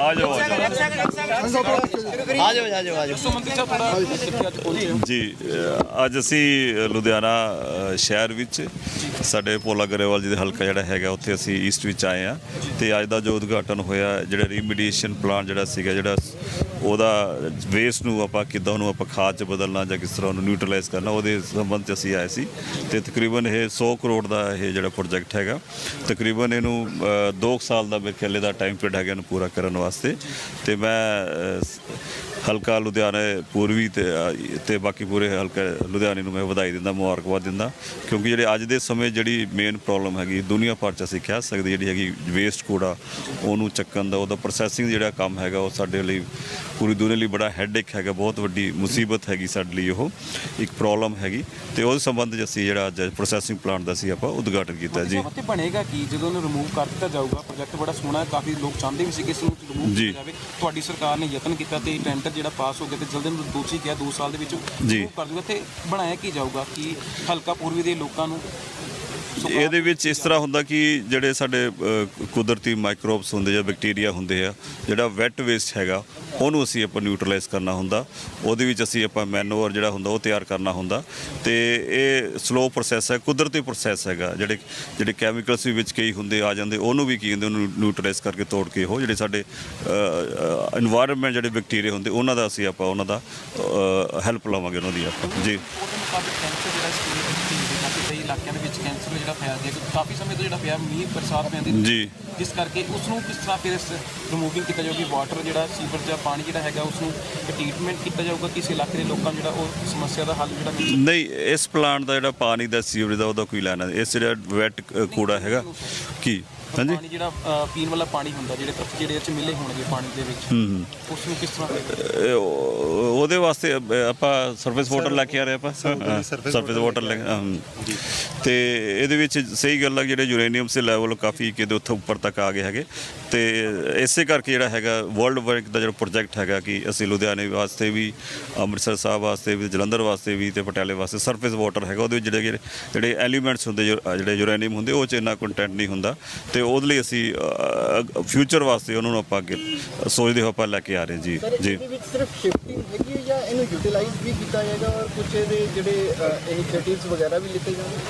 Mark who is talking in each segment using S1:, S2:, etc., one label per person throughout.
S1: ਆ ਜਾਓ ਆ ਜਾਓ
S2: ਆ ਜਾਓ ਆ ਜਾਓ ਆ ਜਾਓ
S3: ਮੰਤਰੀ ਸਾਹਿਬ ਥੋੜਾ ਕਿੱਥੇ ਅੱਜ ਪਹੁੰਚੇ ਹੋ।
S1: ਜੀ ਅੱਜ ਅਸੀਂ ਲੁਧਿਆਣਾ ਸ਼ਹਿਰ ਵਿੱਚ ਸਾਡੇ ਪੋਲਾ ਗਰੇਵਾਲ ਜੀ ਦੇ ਹਲਕਾ ਜਿਹੜਾ ਹੈਗਾ ਉੱਥੇ ਅਸੀਂ ਈਸਟ ਵਿੱਚ ਆਏ ਆ ਤੇ ਅੱਜ ਦਾ ਜੋ ਉਦਘਾਟਨ ਹੋਇਆ ਜਿਹੜਾ ਰੀਮੀਡੀਏਸ਼ਨ ਪਲਾਨ ਜਿਹੜਾ ਸੀਗਾ ਜਿਹੜਾ ਉਹਦਾ ਵੇਸਟ ਨੂੰ ਆਪਾਂ ਕਿੱਦਾਂ ਉਹਨੂੰ ਆਪਾਂ ਖਾਦ ਚ ਬਦਲਣਾ ਜਾਂ ਕਿਸ ਤਰ੍ਹਾਂ ਉਹਨੂੰ ਨਿਊਟਰਲਾਈਜ਼ ਕਰਨਾ ਉਹਦੇ ਸੰਬੰਧ ਚ ਅਸੀਂ ਆਏ ਸੀ। ਤੇ ਤਕਰੀਬਨ ਇਹ 100 ਕਰੋੜ ਦਾ ਇਹ ਜਿਹੜਾ ਪ੍ਰੋਜੈਕਟ ਹੈਗਾ ਤਕਰੀਬਨ ਇਹਨੂੰ 2 ਸਾਲ ਦਾ ਮੇਰੇ ਖਿਆਲ ਦਾ ਟਾਈਮ ਪੀਰੀਅਡ ਹੈਗਾ ਇਹਨੂੰ ਪੂਰਾ ਕਰਨ ਵਾਸਤੇ ਵਾਸਤੇ ਤੇ ਮੈਂ ਹਲਕਾ ਲੁਧਿਆਣਾ ਪੂਰਬੀ ਤੇ ਤੇ ਬਾਕੀ ਪੂਰੇ ਹਲਕਾ ਲੁਧਿਆਣੇ ਨੂੰ ਮੈਂ ਵਧਾਈ ਦਿੰਦਾ, ਮੁਬਾਰਕਬਾਦ ਦਿੰਦਾ, ਕਿਉਂਕਿ ਜਿਹੜੇ ਅੱਜ ਦੇ ਸਮੇਂ ਜਿਹੜੀ ਮੇਨ ਪ੍ਰੋਬਲਮ ਹੈਗੀ, ਦੁਨੀਆ ਭਰ ਚ ਅਸੀਂ ਕਹਿ ਸਕਦੇ ਜਿਹੜੀ ਹੈਗੀ ਵੇਸਟ ਕੂੜਾ ਉਹਨੂੰ ਚੱਕਣ ਦਾ, ਉਹਦਾ ਪ੍ਰੋਸੈਸਿੰਗ ਜਿਹੜਾ ਕੰਮ ਹੈਗਾ, ਉਹ ਸਾਡੇ ਲਈ ਪੂਰੀ ਦੁਨੀਆ ਲਈ ਬੜਾ ਹੈਡੇਕ ਹੈਗਾ ਬਹੁਤ ਵੱਡੀ ਮੁਸੀਬਤ ਹੈਗੀ ਸਾਡੇ ਲਈ ਉਹ ਇੱਕ ਪ੍ਰੋਬਲਮ ਹੈਗੀ। ਤੇ ਉਹਦੇ ਸੰਬੰਧ ਚ ਅਸੀਂ ਜਿਹੜਾ ਅੱਜ ਪ੍ਰੋਸੈਸਿੰਗ ਪਲਾਂਟ ਦਾ ਸੀ ਆਪਾਂ ਉਦਘਾਟਨ ਕੀਤਾ ਜੀ।
S3: ਤੇ ਬਣੇਗਾ ਕੀ? ਜਦੋਂ ਇਹਨੂੰ ਰਿਮੂਵ ਕਰ ਦਿੱਤਾ ਜਾਊਗਾ ਪ੍ਰੋਜੈਕਟ ਬੜਾ ਸੋਹਣਾ ਹੈ ਕਾਫੀ ਲੋਕ ਚਾਹੁੰਦੇ ਵੀ ਸੀ ਕਿ ਇਸ ਨੂੰ ਰਿਮੂਵ। ਕੀਤਾ ਜਾਵੇ। ਤੁਹਾਡੀ ਸਰਕਾਰ ਨੇ ਯਤਨ ਕੀਤਾ ਤੇ ਟੈਂਡਰ ਜਿਹੜਾ ਪਾਸ ਹੋ ਗਿਆ ਤੇ ਜਲਦੀ ਨੂੰ ਦੋਸ਼ੀ ਕਿਹਾ 2 ਸਾਲ ਦੇ ਵਿੱਚ remove ਕਰ ਦੂਗਾ ਤੇ ਬਣਾਇਆ ਕੀ ਜਾਊਗਾ? ਕਿ ਹਲਕਾ ਪੂਰਬੀ ਦੇ ਲੋਕਾਂ ਨੂੰ
S1: ਇਹਦੇ ਵਿੱਚ ਇਸ ਤਰ੍ਹਾਂ ਹੁੰਦਾ ਕਿ ਜਿਹੜੇ ਸਾਡੇ ਕੁਦਰਤੀ ਮਾਈਕਰੋਬਸ ਹੁੰਦੇ ਜਾਂ ਬੈਕਟੀਰੀਆ ਹੁੰਦੇ ਆ ਜਿਹੜਾ ਵੈਟ ਵੇਸਟ ਹੈਗਾ ਉਹਨੂੰ ਅਸੀਂ ਆਪਾਂ ਨਿਊਟਰਲਾਈਜ਼ ਕਰਨਾ ਹੁੰਦਾ, ਉਹਦੇ ਵਿੱਚ ਅਸੀਂ ਆਪਾਂ ਮੈਨੂਅਰ ਜਿਹੜਾ ਹੁੰਦਾ ਉਹ ਤਿਆਰ ਕਰਨਾ ਹੁੰਦਾ ਤੇ ਇਹ ਸਲੋ ਪ੍ਰੋਸੈਸ ਹੈ, ਕੁਦਰਤੀ ਪ੍ਰੋਸੈਸ ਹੈਗਾ, ਜਿਹੜੇ ਜਿਹੜੇ ਕੈਮੀਕਲਸ ਵੀ ਵਿੱਚ ਕਈ ਹੁੰਦੇ ਆ ਜਾਂਦੇ, ਉਹਨੂੰ ਵੀ ਕੀ ਹੁੰਦੇ ਉਹਨੂੰ ਨਿਊਟਰਲਾਈਜ਼ ਕਰਕੇ ਤੋੜ ਕੇ ਉਹ ਜਿਹੜੇ ਸਾਡੇ এনवायरमेंट ਜਿਹੜੇ ਬੈਕਟੀਰੀਆ ਹੁੰਦੇ, ਉਹਨਾਂ ਦਾ ਅਸੀਂ ਆਪਾਂ ਉਹਨਾਂ ਦਾ ਹੈਲਪ ਲਵਾਂਗੇ ਉਹਨਾਂ ਦੀ ਆਪਾਂ, ਜੀ।
S3: ਇਲਾਕਿਆਂ ਦੇ ਵਿੱਚ ਕੈਂਸਰ ਜਿਹੜਾ ਫੈਲ ਗਿਆ ਕਿਉਂਕਿ ਕਾਫੀ ਸਮੇਂ ਤੋਂ ਜਿਹੜਾ ਪਿਆ ਮੀਂਹ ਬਰਸਾਤ ਪੈਂਦੀ
S1: ਜੀ।
S3: ਜਿਸ ਕਰਕੇ ਉਸ ਨੂੰ ਕਿਸ ਤਰ੍ਹਾਂ ਫਿਰ ਰਿਮੂਵਿੰਗ ਕੀਤਾ ਜਾਊਗੀ ਵਾਟਰ ਜਿਹੜਾ ਸੀਵਰ ਜਾਂ ਪਾਣੀ ਜਿਹੜਾ ਹੈਗਾ ਉਸ ਨੂੰ ਟ੍ਰੀਟਮੈਂਟ ਕੀਤਾ ਜਾਊਗਾ ਕਿਸ ਇਲਾਕੇ ਦੇ ਲੋਕਾਂ ਜਿਹੜਾ ਉਹ ਸਮੱਸਿਆ ਦਾ ਹੱਲ ਜਿਹੜਾ
S1: ਨਹੀਂ ਇਸ ਪਲਾਂਟ ਦਾ ਜਿਹੜਾ ਪਾਣੀ ਦਾ ਸੀਵਰੇਜ ਦਾ ਉਹਦਾ ਕੋਈ ਲੈਣਾ। ਇਸ ਜਿਹੜਾ ਵੈਟ ਕੂੜਾ ਹੈਗਾ ਕੀ? ਹਾਂਜੀ?
S3: ਪਾਣੀ ਜਿਹੜਾ ਪੀਣ ਵਾਲਾ ਪਾਣੀ ਹੁੰਦਾ ਜਿਹੜੇ ਤੱਤ ਜਿਹੜੇ ਚ ਮਿਲੇ ਹੋਣਗੇ ਪਾਣੀ ਦੇ ਵਿੱਚ ਉਸ ਨੂੰ ਕਿਸ ਤਰ੍ਹਾਂ
S1: ਉਹਦੇ ਵਾਸਤੇ ਆਪਾਂ ਸਰਫੇਸ ਵਾਟਰ ਲੈ ਕੇ ਆ ਰਹੇ ਆਪਾਂ? ਸਰਫੇਸ ਵਾਟਰ ਲੈ ਕੇ। ਤੇ ਇਹਦੇ ਵਿੱਚ ਸਹੀ ਗੱਲ ਹੈ ਜਿਹੜੇ ਯੂਰੇਨੀਅਮ ਦੇ ਲੈਵਲ ਕਾਫੀ ਕਿਤੇ ਉੱਥੇ ਉੱਪਰ ਤੱਕ ਆ ਗਏ ਹੈਗੇ। ਤੇ ਇਸੇ ਕਰਕੇ ਜਿਹੜਾ ਹੈਗਾ ਵਰਲਡ ਬੈਂਕ ਦਾ ਜਿਹੜਾ ਪ੍ਰੋਜੈਕਟ ਹੈਗਾ ਕਿ ਅਸੀਂ ਲੁਧਿਆਣੇ ਵਾਸਤੇ ਵੀ ਅੰਮ੍ਰਿਤਸਰ ਸਾਹਿਬ ਵਾਸਤੇ ਵੀ ਜਲੰਧਰ ਵਾਸਤੇ ਵੀ ਤੇ ਪਟਿਆਲੇ ਵਾਸਤੇ ਸਰਫੇਸ ਵਾਟਰ ਹੈਗਾ ਉਹਦੇ ਵਿੱਚ ਜਿਹੜੇ ਜਿਹੜੇ ਐਲੀਮੈਂਟਸ ਹੁੰਦੇ ਜਿਹੜੇ ਯੂਰੇਨੀਅਮ ਹੁੰਦੇ ਉਹ ਚ ਇੰਨਾ ਕੰਟੈਂਟ ਨਹੀਂ ਹੁੰਦਾ। ਤੇ ਉਹਦੇ ਲਈ ਅਸੀਂ ਫਿਊਚਰ ਵਾਸਤੇ ਉਹਨਾਂ ਨੂੰ ਆਪਾਂ ਅੱਗੇ ਸੋਚਦੇ ਹੋ ਆਪਾਂ ਲੈ ਕੇ ਆ ਰਹੇ ਜੀ
S2: ਸਿਰਫ ਸ਼ਿਫਟਿੰਗ ਹੈਗੀ ਜਾਂ ਇਹਨੂੰ ਯੂਟਿਲਾਈਜ਼ ਵੀ ਕੀਤਾ ਜਾਏਗਾ? ਔਰ ਕੁਝ ਇਹਦੇ ਜਿਹੜੇ ਇਨੀਸ਼ੀਏਟਿਵਸ ਵਗੈਰਾ ਵੀ ਲਿੱਤੇ ਜਾਣਗੇ?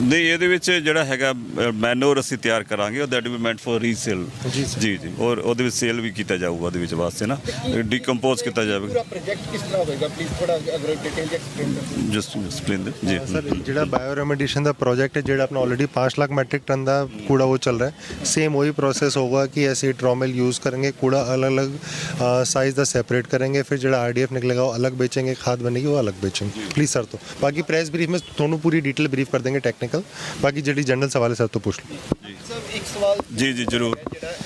S1: ਨਹੀਂ ਇਹਦੇ ਵਿੱਚ ਜਿਹੜਾ ਹੈਗਾ ਮੈਨੂਰ ਅਸੀਂ ਤਿਆਰ ਕਰਾਂਗੇ ਉਹ ਦੈਟ ਵੀ ਮੈਂਟ ਫॉर ਰੀਸੇਲ ਜੀ ਜੀ ਜੀ। ਔਰ ਉਹਦੇ ਵਿੱਚ ਸੇਲ ਵੀ ਕੀਤਾ ਜਾਊਗਾ ਉਹਦੇ ਵਿੱਚ ਵਾਸਤੇ ਨਾ। ਡੀਕੰਪੋਜ਼ ਕੀਤਾ ਜਾਵੇਗਾ
S2: ਪੂਰਾ ਪ੍ਰੋਜੈਕਟ ਕਿਸ ਤਰ੍ਹਾਂ ਹੋਵੇਗਾ? ਪਲੀਜ਼ ਥੋੜਾ ਅਗਰ ਡਿਟੇਲ ਐਕਸਪਲੇਨ ਕਰੋ
S1: ਜਸਟ ਐਕਸਪਲੇਨ ਦੇ ਜੀ।
S4: ਸਰ ਜਿਹੜਾ ਬਾਇਓ ਰੈਮਡੀਸ਼ਨ ਦਾ ਪ੍ਰੋਜੈਕਟ ਹੈ ਜਿਹੜਾ ਆਪਣਾ ਆਲਰੇਡੀ 5 ਲੱਖ ਮੈਟ੍ਰਿਕ ਟਨ ਦਾ ਕੂੜਾ ਉਹ ਚੱਲ रहा है सेम वही प्रोसेस होगा कि ऐसे ड्रॉमेल यूज़ करेंगे कूड़ा अलग अलग साइज का सेपरेट करेंगे फिर जो आर निकलेगा वो अलग बेचेंगे खाद बनेगी वो अलग बेचेंगे प्लीज़ सर तो बाकी प्रेस ब्रीफ में दोनों पूरी डिटेल ब्रीफ कर देंगे टेक्निकल अंकल बाकी जेडी जनरल सवाल है सर तो पूछ लो
S1: जी जी जरूर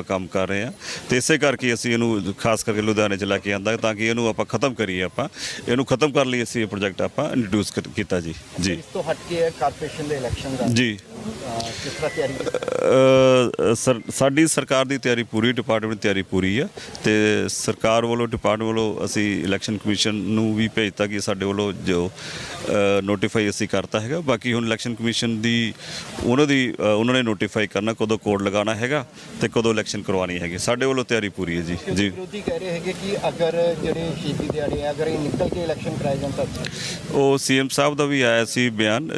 S1: ਕੰਮ ਕਰ ਰਹੇ ਹਾਂ। ਤੇ ਇਸੇ ਕਰਕੇ ਅਸੀਂ ਇਹਨੂੰ ਖਾਸ ਕਰਕੇ ਲੁਧਿਆਣੇ ਚ ਲੈ ਕੇ ਆਂਦਾ ਤਾਂ ਕਿ ਇਹਨੂੰ ਆਪਾਂ ਖਤਮ ਕਰੀਏ ਆਪਾਂ। ਇਹਨੂੰ ਖਤਮ ਕਰਨ ਲਈ ਅਸੀਂ ਇਹ ਪ੍ਰੋਜੈਕਟ ਆਪਾਂ ਇੰਟਰੋਡਿਊਸ ਕੀਤਾ ਜੀ। ਜੀ।
S2: ਇਸ ਤੋਂ ਹਟ ਕੇ ਕਾਰਪੋਰੇਸ਼ਨ ਦੇ ਇਲੈਕਸ਼ਨ ਦਾ।
S1: ਜੀ।
S2: ਕਿਸ ਤਰ੍ਹਾਂ ਤਿਆਰੀ ਕੀਤੀ?
S1: ਅ, ਸਰ ਸਾਡੀ ਸਰਕਾਰ ਦੀ ਤਿਆਰੀ ਪੂਰੀ ਡਿਪਾਰਟਮੈਂਟ ਦੀ ਤਿਆਰੀ ਪੂਰੀ ਆ ਤੇ ਸਰਕਾਰ ਵੱਲੋਂ ਡਿਪਾਰਟਮੈਂਟ ਵੱਲੋਂ ਅਸੀਂ ਇਲੈਕਸ਼ਨ ਕਮਿਸ਼ਨ ਨੂੰ ਵੀ ਭੇਜਤਾ ਕਿ ਸਾਡੇ ਵੱਲੋਂ ਜੋ ਨੋਟੀਫਾਈ ਅਸੀਂ ਕਰਤਾ ਹੈਗਾ ਬਾਕੀ ਹੁਣ ਇਲੈਕਸ਼ਨ ਕਮਿਸ਼ਨ ਦੀ ਉਹਨਾਂ ਦੀ ਉਹਨਾਂ ਨੇ ਨੋਟੀਫਾਈ ਕਰਨਾ ਕਦੋਂ ਕੋਡ ਲਗਾਉਣਾ ਹੈਗਾ ਤੇ ਕਦੋਂ ਇਲੈਕਸ਼ਨ ਕਰਵਾਉਣੀ ਹੈਗੀ ਸਾਡੇ ਵੱਲੋਂ ਤਿਆਰੀ ਪੂਰੀ ਹੈ ਜੀ ਜੀ
S2: ਵਿਰੋਧੀ ਕਹਿ ਰਹੇ ਹੈਗੇ ਕਿ ਅਗਰ ਜਿਹੜੇ ਸ਼ਹੀਦੀ ਦਿਹਾੜੇ ਅਗਰ ਇਹ ਨਿਕਲ ਕੇ ਇਲੈਕਸ਼ਨ ਕਰਾਏ ਜਾਣ ਤਾਂ।
S1: ਉਹ ਸੀਐਮ ਸਾਹਿਬ ਦਾ ਵੀ ਆਇਆ ਸੀ ਬਿਆਨ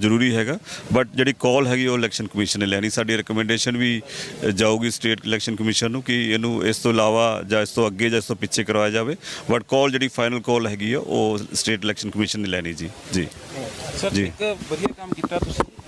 S1: ਜ਼ਰੂਰੀ ਹੈਗਾ ਬਟ ਜਿਹੜੀ ਕਾਲ ਹੈਗੀ ਉਹ ਇਲੈਕਸ਼ਨ ਕਮਿਸ਼ਨ ਨੇ ਲੈਣੀ। ਸਾਡੀ ਰეკਮੈਂਡੇਸ਼ਨ ਵੀ ਜਾਊਗੀ ਸਟੇਟ ਇਲੈਕਸ਼ਨ ਕਮਿਸ਼ਨ ਨੂੰ ਕਿ ਇਹਨੂੰ ਇਸ ਤੋਂ ਇਲਾਵਾ ਜਾਂ ਇਸ ਤੋਂ ਅੱਗੇ ਜਾਂ ਇਸ ਤੋਂ ਪਿੱਛੇ ਕਰਵਾਇਆ ਜਾਵੇ। ਬਟ ਕਾਲ ਜਿਹੜੀ ਫਾਈਨਲ ਕਾਲ ਹੈਗੀ ਆ ਉਹ ਸਟੇਟ ਇਲੈਕਸ਼ਨ ਕਮਿਸ਼ਨ ਨੇ ਲੈਣੀ ਜੀ। ਜੀ।
S3: ਸਰ। ਇੱਕ ਵਧੀਆ ਕੰਮ ਕੀਤਾ ਤੁਸੀਂ।